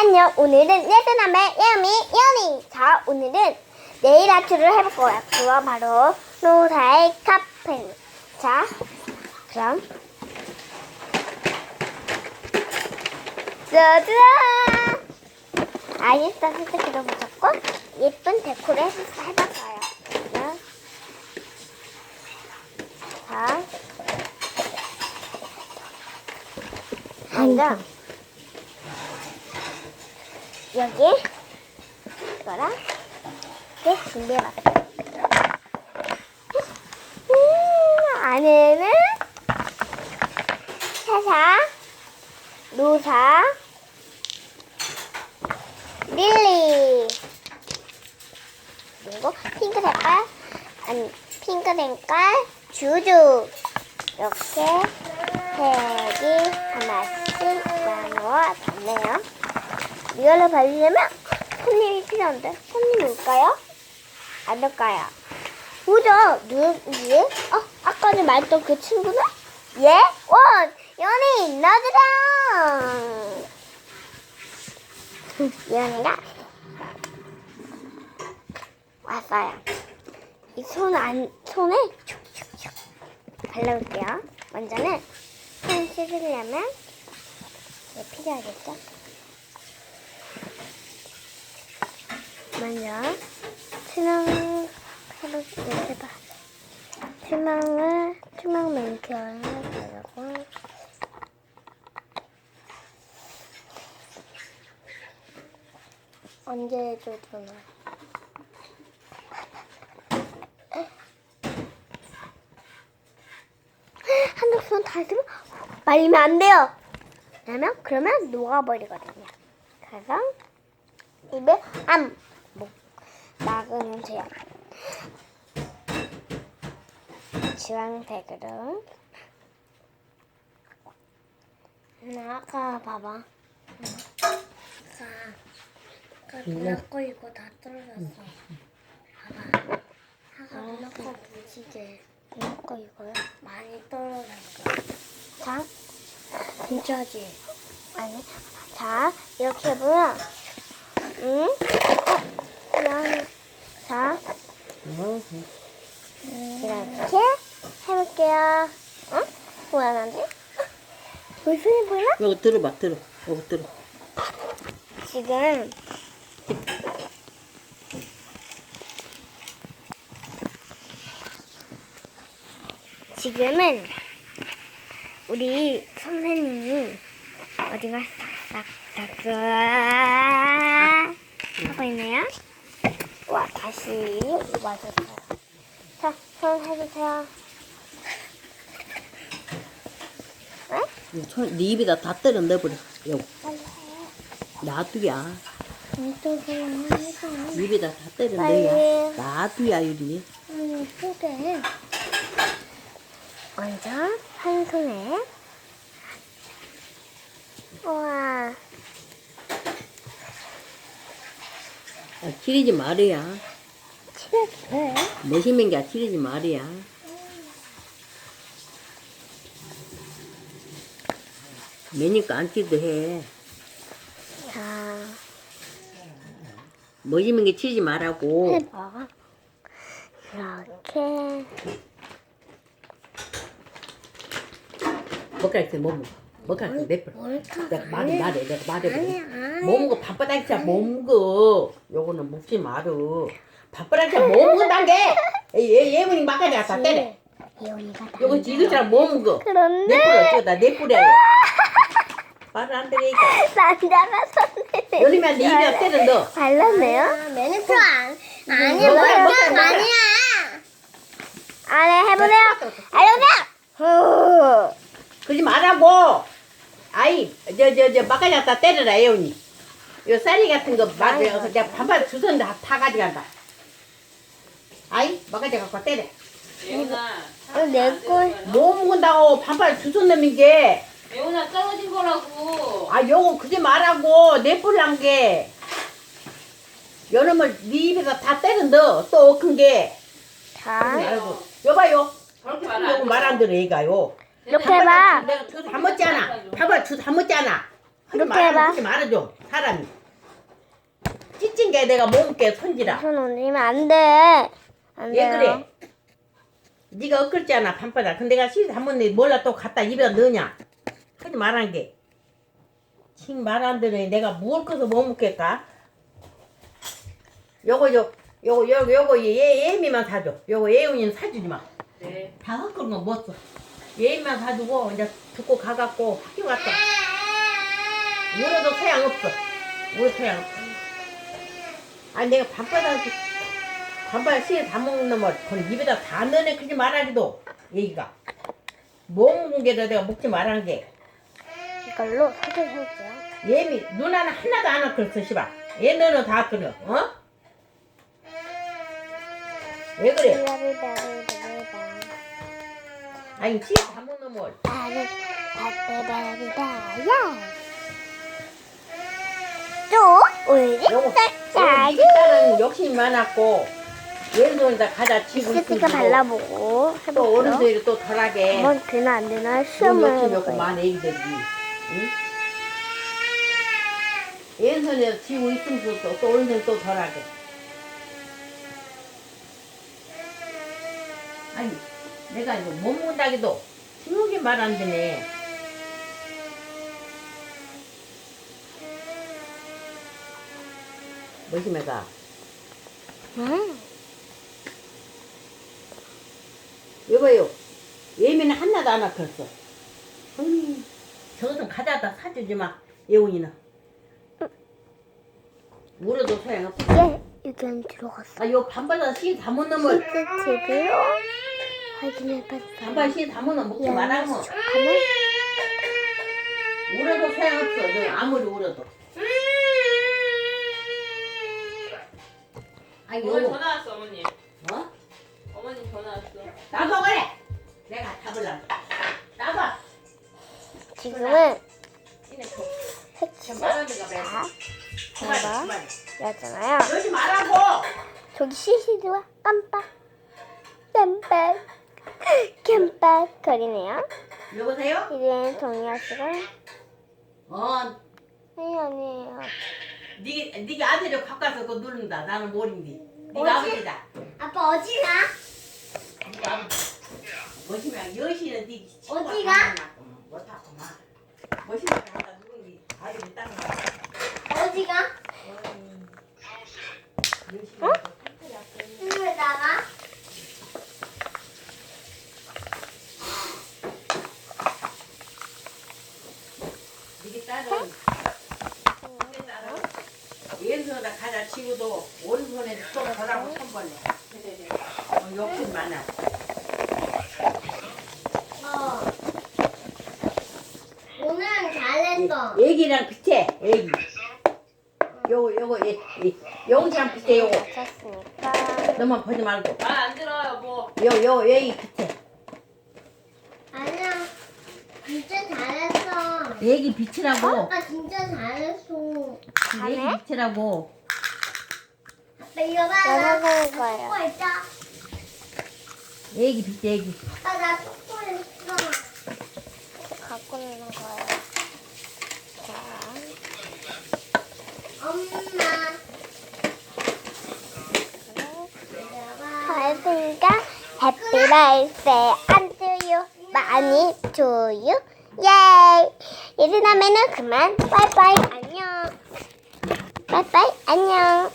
안녕. 오늘은 네드남의 예미 예미. 자, 오늘은 네일 아트를 해볼 거야. 그거 바로 노사의 카펜. 자, 그럼 짜잔! 아이스타 스티커도 붙였고 예쁜 데코를 해- 해봤어요. 자, 자, 먼저 여기 이거랑 이렇게 준비해봤어요. 음, 안에는 사사, 노사, 릴리 그리고 핑크 색깔, 아니 핑크 색깔 주주 이렇게 색이 하나씩 나누어 놨네요. 이걸로 바르려면 손님이 필요한데 손님 올까요? 안 올까요? 오죠. 누구지? 어, 아까는 말했던 그 친구는? 예? 원! 연예인 나들아! 연이가 왔어요. 이 손 안, 손에 촉촉촉 발라볼게요. 먼저는 손 씻으려면 필요하겠죠? 먼저 투명 하루 이렇게 봐. 투명을 투명 맨큐어를 바르고 언제 해줘도 되나? 한두 손다 쓰면 말리면 안 돼요. 왜냐면 그러면 녹아버리거든요. 그래서 입에 안 목, 막으면 돼요. 주황색으로. 나 아까 봐봐. 아까 아까 누나거 이거 다 떨어졌어. 봐봐. 아까 누나거 무지개. 누나거 이거요? 많이 떨어졌어. 자, 진짜지? 아니. 자, 이렇게 보면, 응? 어, 그냥, 자, 이렇게 해볼게요. 응? 뭐야, 나지? 무슨 보여? 이거 들어봐, 들어. 이거 들어. 지금 지금은 우리 선생님이 어디가 싹싹싹 하고 있네요. 와 다시 와줬어요. 자, 손 해주세요. 네? 이거 손, 네 입에다 다 때려 넣어버려. 이거 빨리 해. 놔두야. 해줘. 입에다 다 때려 빨리. 넣어야. 놔두야, 유리. 음, 예쁘게. 먼저 한 손에 우와 아, 치리지 말이야. 치료돼 멋있는 게 치리지 말이야. 매니까 안 치도 해. 자 멋있는 게 치지 말라고. 해봐 이렇게 먹갈 때뭐 먹어? 먹갈 때 내버려. 뭘까 내가 말해, 말해. 내가 말해. 아니 아니 뭐 먹어? 밥바닥이야 뭐 먹어? 요거는 먹지 마루. 밥바닥이야 뭐 먹는단 게? 얘 예문이 막가지 갖다 때려. 이온이가 다 요거 이거처럼 뭐 먹어? 그런데 내뿌려 어쩌다 내뿌려. 말을 안 들으니까. 남자가 선생님 열리면 네 입에 때려 넣어. 발랐네요? 매니큐어 안, 아니 먹어요, 매니큐어 먹어요. 아니야. 안에 해보세요 해보세요 그러지 말라고. 아이 저 저저 막가지 갖다 때려라 예원이. 요 쌀이 같은 거 맞아서 내가 반반 주선 다, 다 가져간다. 아이 막가지 갖고 때려. 어, 내걸 뭐 먹는다고 반반 주선 넣는 게. 매운아 떨어진 거라고. 아, 요거 그지 말라고 내뿔난 게 여름을 네 입에서 다 때려 넣어 또 큰 게. 자 아이고 여봐요. 저렇게 요거 말안 말안 들어 얘가요. 이렇게 해봐 내가 두다 먹잖아. 밥을 두다 먹잖아. 하지 이렇게 말아 해봐. 하지 말아 좀 사람이 찢진 게 내가 몸게 손질아 손 올리면 안 돼. 안 왜 돼요. 그래 네가 엇글잖아 밤바다 근데 내가 시 한번 내 몰라 또 갖다 입에다 넣냐 하지 말란 게칭말안 들으니 내가 무얼 커서 못 먹겠까 요거 요 요거 요거 요거 얘 예미만 사줘 요거 예훈이는 사주지 마 네. 다 헛그런 거못 써. 얘만 사주고 이제 듣고 가갖고 학교 갔다. 울어도 소용없어. 울어 소용없어. 아니 내가 밤바다 밤바다 시에 다 먹는 놈을 그건 입에다 다 넣어내 크지 말아기도 얘기가 못 먹은 게도 내가 먹지 말라는 게 이걸로 소개 해볼게요. 얘미 누나는 하나도 안 끓였어 씨발 얘 너는 다 끓여 어? 왜 그래? 아니 시에 다 먹는. 야. 또 우리 요거 짝짝이 딸은 욕심이 많았고 왼손에다 가자 치고 스티커 있으면 발라보고 또 해볼게요. 어른들이 또 덜하게 한번 되나 안 되나 몸 시험을 욕심 없고 해볼게요. 많은 애기들이 응? 왼손에 쥐고 있으면서 또, 또 어른들 또 덜하게 아니 내가 이거 못 먹는다기도 중요하게 말 안 되네 뭐심해가 음. 여보요. 예민은 하나도 안 아팠어. 어이, 저것은 가져다. 사주지 마 예훈이는. 물어도 소용없어 이게 여기 안 들어갔어. 아 요 반바다 씨다 못 넘을 CCTV로 확인해봤어요. 반바다 씨다 못 넘어. 먹지 말라고. 울어도 소용없어. 너 아무리 울어도. 아니 어머니 여보 전화 왔어 어머니. 어? 어머니 전화 왔어. 나도 그래 내가 답을라 나봐 지금은 좀 말하는가 자, 봐 그만 봐봐. 그만 였잖아요. 그러지 말라고 저기 CCTV가 깜빡 깜빡 깜빡 거리네요. 여보세요? 이제 동의하시고 어 아니 아니에요. 네, 네가 아들을 가까서 그거 누른다. 나는 모른디. 네가 아버지다. 아빠 어디가? 네가 아버지. 멋이면 여시는 네 친구가 어디가? 가만히 못하구만. 멋이면 갖다 누른디. 아들이 땅 가. 어디가? 여시는 누구에다가? 네게 딸은 내 딸은 왼손에다 가자 치고도 오른손에 또 저라고 손벌려. 어, 욕심 많아. 어. 오늘은 잘했어. 애기랑 비슷해. 애기. 요거 요거 예, 예, 영상 비슷해 요거. 너만 보지 말고. 말 안 들어 여보. 요요 애기 비슷해. 아니야. 진짜 잘했어. 애기 빛이라고. 아빠 진짜 잘했어. 애기 빛이라고. 아빠 이거 봐. 나 연락할 거예요. 애기 빛 애기. 아빠 나 톡보 있어. 갖고 있는 거예요. 했으니까 해피 라이스에 안줘요. 많이 줘요. 예 이제 다음에는 그만. 빠이빠이. 안녕. 빠이빠이. 안녕